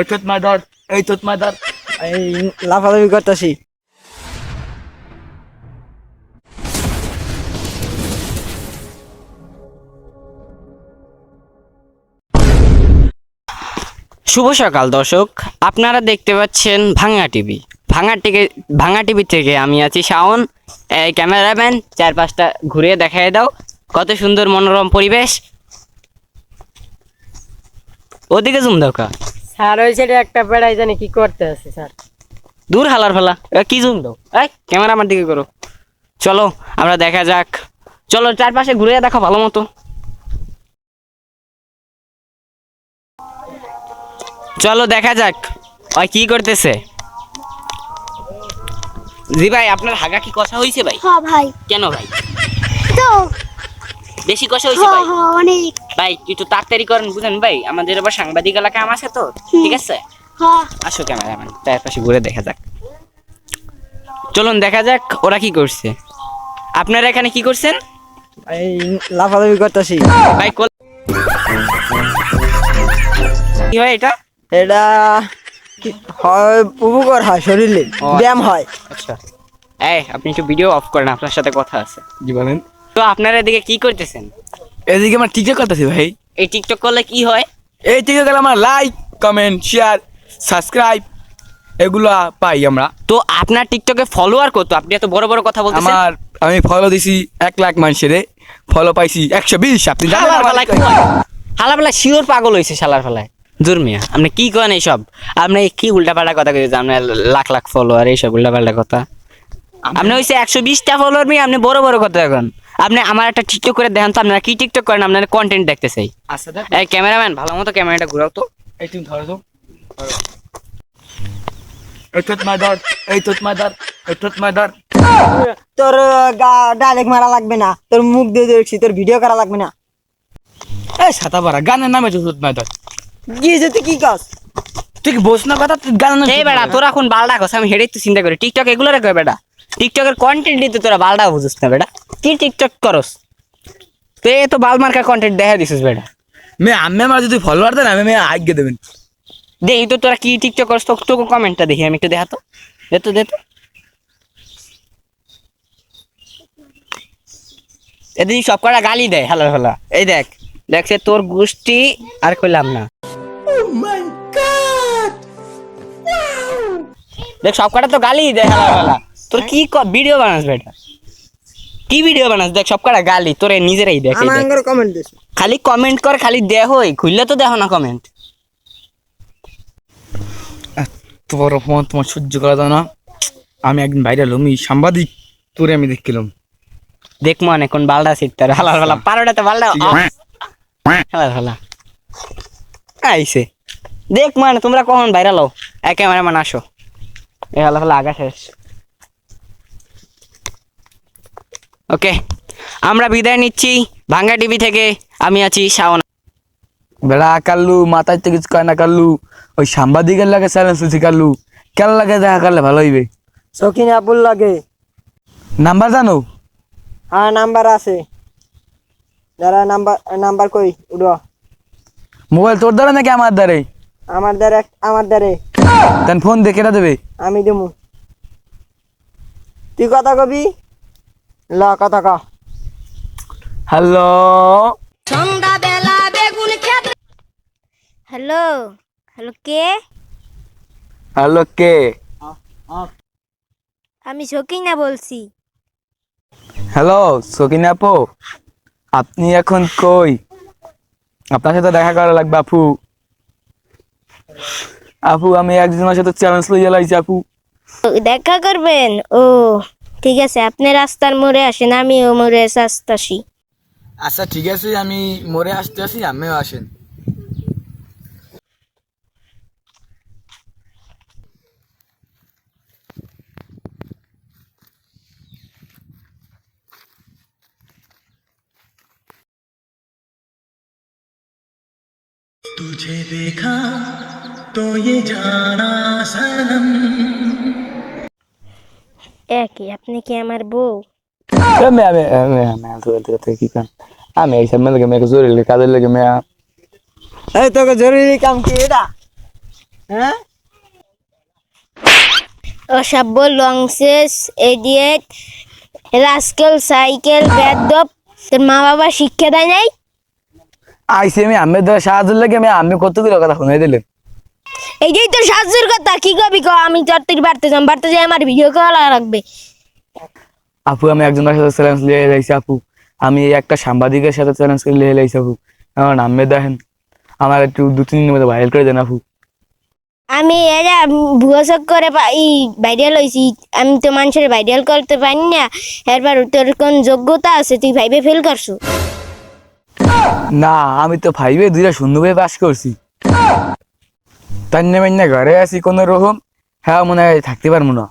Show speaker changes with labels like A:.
A: এই মায় ধর এই মায় ধর।
B: এই লাফালাফি করতেছি।
C: শুভ সকাল দর্শক। আপনারা দেখতে পাচ্ছেন ভাঙা টিভি। ভাঙা টিভি ভাঙা টিভি থেকে আমি আছি শাওন। এই ক্যামেরাম্যান চার পাঁচটা ঘুরিয়ে দেখাই দাও। কত সুন্দর মনোরম পরিবেশ। ওদিকে জুম দাও কা।
D: স্যার ওই সাইডে একটা বেড়াই জানি কি করতে আছে স্যার।
C: দূর হালার ফেলা এ, কি জুম দাও? এই ক্যামেরা আমার দিকে করো। চলো আমরা দেখা যাক। চলো চারপাশে ঘুরে দেখো ভালো মতো। চলো দেখা যাক। ওই কি করতেছে? জি ভাই আপনার হাগা কি কথা হয়েছে ভাই?
E: হ্যাঁ ভাই।
C: কেন ভাই?
E: তো
C: বেশি কথা হয়েছে
E: হ্যাঁ
C: ভাই।
E: হ্যাঁ অনেক।
C: ভাই একটু তাড়াতাড়ি করেন বুঝেন ভাই? আমাদের আবার সাংবাদিক এলাকা আছে তো ঠিক আছে?
E: হ্যাঁ।
C: আসো ক্যামেরাম্যান চারপাশে ঘুরে দেখা যাক। চলুন দেখা যাক ওরা কি করছে। আপনারা এখানে কি করছেন?
B: এই লাফালাফি করতেছি।
C: ভাই কল কি হয় এটা?
B: এটা হয় উপকার হয় শরীরে ব্যায়াম হয়।
C: আচ্ছা। এই আপনি একটু ভিডিও অফ করেন আপনার সাথে কথা আছে।
A: কি বলেন।
C: তো আপনারা এদিকে কি করতেছেন?
A: এদিকে আমার টিকটক করতেছি ভাই।
C: এই টিকটক করলে কি হয়?
A: এই টিকটক করলে আমার লাইক কমেন্ট শেয়ার সাবস্ক্রাইব এগুলো পাই আমরা।
C: তো আপনার টিকটকে ফলোয়ার কত? আপনি এত বড় বড় কথা বলতেছেন।
A: আমার আমি ফলো দিছি এক লাখ মানুষের ফলো পাইছি একশো বিশ আপনি
C: ফেলায় শিওর পাগল হয়েছে শালার ফেলায় জুরমিয়া আপনি কি করেন এইসব? আপনি কি উল্টাপাল্টা কথা কইতে আপনার লাখ লাখ ফলোয়ার এইসব উল্টাপাল্টা কথা। আপনি হইছে একশো বিশটা ফলোয়ার আপনি বড় বড় কথা এখন। আপনি আমার একটা টিকটক করে দেখেন তো আপনারা কি টিকটক করেন আপনার কন্টেন্ট দেখতে চাই।
A: আচ্ছা
C: এই ক্যামেরাম্যান ভালো মতো ক্যামেরাটা ঘুরাও তো।
A: এই তুমি ধরো তো এই তোর এই এই
B: ডাইরেক্ট মারা লাগবে না। তোর মুখ দিয়ে দেখছি তোর ভিডিও করা লাগবে না।
A: এই সাতা পারা গানের নামে তোর মায় ধর।
B: কি যে তুই কি কাজ
A: তুই কি বোস না কথা তুই নামে
C: এই বেড়া তোরা এখন বালডা কস আমি হেডেই তো চিন্তা করি। টিকটক এগুলো রেখে বেটা টিকটকের কন্টেন্ট দিতে তোরা বালডা বুঝিস না বেটা কি টিকটক করস? তুই তো বাল মার্কা কন্টেন্ট দেখা দিছিস বেটা।
A: মে আমি আমার যদি ফলোয়ার দেন আমি আগে দেবেন।
C: দেখি তো তোরা কি টিকটক করস তো তোকে কমেন্টটা দেখি আমি একটু দেখা তো দে তো দে তো। এদিন সব কটা গালি দেয় হালা হালা। এই দেখ দেখছে তোর গোষ্ঠী আর কইলাম না। দেখ সব কটা তো গালি দেয় হালা হালা। তোর কি ভিডিও বানাস বেটা? কি ভিডিও বানাস? দেখ সব কটা গালি তোরে নিজেরাই দেখ
B: আমার কমেন্ট দিস।
C: খালি কমেন্ট কর খালি দেহ খুললে তো দেখো না কমেন্ট
A: তোমার অপমান তোমার সহ্য করা যায় না। আমি একদিন এলাম এই সাংবাদিক তোরে আমি দেখছিলাম
C: দেখ মনে কোন বালডা সিটটার হালার হালা পারোটাতে বালডা হালার হালা। আইছে। দেখ মানে তোমরা কখন বাইরে লো একে মানে মানে আসো এ হালা হালা আগা ওকে আমরা বিদায় নিচ্ছি। ভাঙ্গা টিভি থেকে আমি আছি শাওন।
A: বেড়া কাল্লু মাথায় তো কিছু কয় না কাল্লু। ওই সাংবাদিকের লাগে চ্যালেঞ্জ হচ্ছে কাল্লু। কেন লাগে দেখা করলে ভালো হইবে?
B: সখিন আবুল লাগে।
A: নাম্বার জানো?
B: হ্যাঁ নাম্বার আছে। দাঁড়া নাম্বার নাম্বার কই? উড়ো
A: মোবাইল তোর দ্বারা নাকি আমার দ্বারে?
B: আমার দ্বারা আমার দ্বারে।
A: তেন ফোন দেখে দেবে।
B: আমি দেবো। তুই কথা কবি? ল কথা ক
A: হ্যালো
E: হ্যালো হ্যালো কে?
A: হ্যালো কে?
E: আমি সকিনা বলছি।
A: হ্যালো সকিন আপু আপনি এখন কই? আপনার সাথে দেখা করা লাগবে আপু। আপু আমি একজনের সাথে চ্যালেঞ্জ লইয়া লাইছি আপু।
E: দেখা করবেন? ও। ঠিক আছে আপনি রাস্তার মোড়ে আসেন আমি ও মোড়ে আসতেছি।
A: আচ্ছা ঠিক আছে আমি মরে আসতে আসি আমিও আসেন।
E: একই আপনি কি আমার বউ?
A: আমি আমি আমি কি কান আমি এই সামনে লাগে মেয়ে জোরে কাজের লাগে মেয়ে।
B: এই তোকে জরুরি কাম কি এটা? হ্যাঁ?
E: অসভ্য লংসেস এডিয়েট রাস্কেল সাইকেল বেদব তোর মা বাবা শিক্ষা দেয় নাই?
A: আইসি আমি আমি তো সাহায্য লাগে আমি আমি কতগুলো কথা শুনে দিলেন
E: এইটাই তো সাহায্যের কথা। কি কবি ক আমি তোর তুই বাড়তে যাম বাড়তে যাই আমার ভিডিও করা লাগবে?
A: আপু আমি একজনের সাথে চ্যালেঞ্জ লিয়ে লাইছি আপু। আমি একটা সাংবাদিকের সাথে চ্যালেঞ্জ করে লিয়ে লাইছি আপু। আমার নামে দেখেন। আমার একটু দু তিন দিনের মধ্যে ভাইরাল করে দেন আপু।
E: আমি এরা ভুয়া করে ভাইরাল হয়েছি আমি তো মানুষের ভাইরাল করতে পারি না। এরপর তোর কোন যোগ্যতা আছে তুই ভাইবে ফেল করছ?
A: না আমি তো ফাইভে দুইটা সুন্দরভাবে পাস করছি। তার নেমে ঘরে আছি কোনো রকম হ্যাঁ মনে হয় থাকতে পারব না।